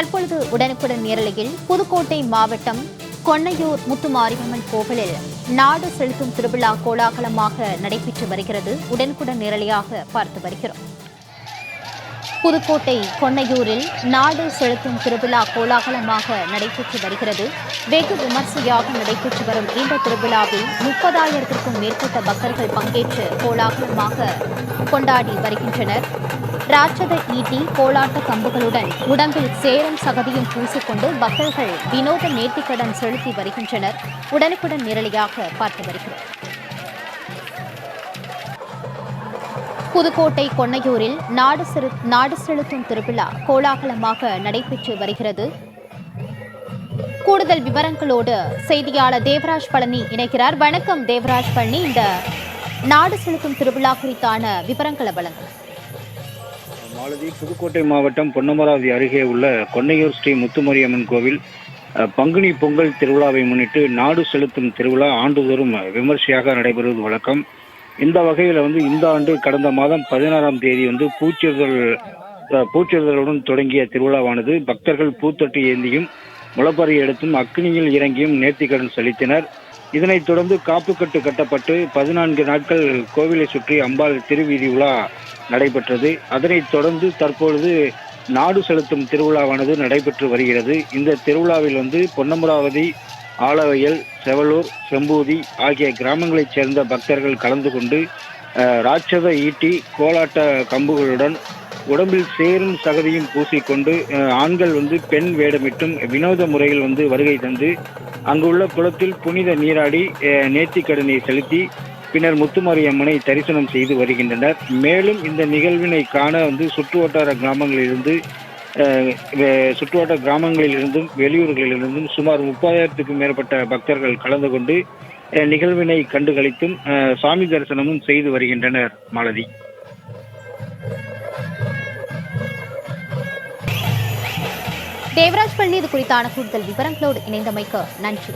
தற்பொழுது உடனுக்குடன் நேரலையில் புதுக்கோட்டை மாவட்டம் கொன்னையூர் முத்துமாரியம்மன் கோவிலில் நாடு செலுத்தும் திருவிழா கோலாகலமாக நடைபெற்று வருகிறது. உடனுக்குடன் நேரலையாக பார்த்து வருகிறோம். புதுக்கோட்டை கொன்னையூரில் நாடு செலுத்தும் திருவிழா கோலாகலமாக நடைபெற்று வருகிறது. வெகு விமர்சையாக நடைபெற்று வரும் இந்த திருவிழாவில் முப்பதாயிரத்திற்கும் மேற்பட்ட பக்தர்கள் பங்கேற்று கோலாகலமாக கொண்டாடி வருகின்றனர். ராட்சத ஈட்டி கோலாட்ட கம்புகளுடன் உடம்பில் சேரும் சகதியும் பூசிக்கொண்டு பக்தர்கள் வினோத நேர்த்திக்கடன் செலுத்தி வருகின்றனர். உடனுக்குடன் நேரலையாக பார்த்து வருகிறோம். புதுக்கோட்டை கொன்னையூரில் நாடு செலு நாடு செலுத்தும் திருவிழா கோலாகலமாக நடைபெற்று வருகிறது. கூடுதல் விவரங்களோடு செய்தியாளர் தேவராஜ் பழனி இணைக்கிறார் வணக்கம் தேவராஜ் பழனி. இந்த நாடு செலுத்தும் திருவிழா குறித்தான விவரங்களை வழங்கும் மாலதி புதுக்கோட்டை மாவட்டம் பொன்னமராவதி அருகே உள்ள கொன்னையூர் ஸ்ரீ முத்துமாரியம்மன் கோவில் அஹ், பங்குனி பொங்கல் திருவிழாவை முன்னிட்டு நாடு செலுத்தும் திருவிழா ஆண்டுதோறும் விமர்சையாக நடைபெறுவது வழக்கம். இந்த வகையில் வந்து இந்த ஆண்டு கடந்த மாதம் பதினாறாம் தேதி வந்து பூச்செறிதல் பூச்செறிதலுடன் தொடங்கிய திருவிழாவானது. பக்தர்கள் பூத்தொட்டி ஏந்தியும் முளப்பறை எடுத்தும் அக்னியில் இறங்கியும் நேர்த்திக்கடன் செலுத்தினர். இதனைத் தொடர்ந்து காப்புக்கட்டு கட்டப்பட்டு பதினான்கு நாட்கள் கோவிலை சுற்றி அம்பாள் திருவீதி உலா நடைபெற்றது. அதனைத் தொடர்ந்து தற்பொழுது நாடு செலுத்தும் திருவிழாவானது நடைபெற்று வருகிறது. இந்த திருவிழாவில் வந்து பொன்னமராவதி ஆலவையல் செவலூர் செம்பூதி ஆகிய கிராமங்களைச் சேர்ந்த பக்தர்கள் கலந்து கொண்டு ராட்சத ஈட்டி கோலாட்ட கம்புகளுடன் உடம்பில் சேரும் சகதியும் பூசிக்கொண்டு ஆண்கள் வந்து பெண் வேடமிட்டும் வினோத முறையில் வந்து வருகை தந்து அங்குள்ள குளத்தில் புனித நீராடி அஹ், நேர்த்திக்கடனை செலுத்தி பின்னர் முத்துமாரியம்மனை தரிசனம் செய்து வருகின்றனர். மேலும் இந்த நிகழ்வினை காண வந்து சுற்றுவட்டார கிராமங்களிலிருந்து சுற்றுவட்ட கிராமங்களிலிருந்தும் வெளியூர்களிலிருந்தும் சுமார் முப்பதாயிரத்துக்கும் மேற்பட்ட பக்தர்கள் கலந்து கொண்டு நிகழ்வினை கண்டுகளித்தும் சாமி தரிசனமும் செய்து வருகின்றனர் மாலதி. தேவராஜ் பள்ளி இது குறித்தான கூடுதல் விவரங்களோடு இணைந்தமைக்கு நன்றி.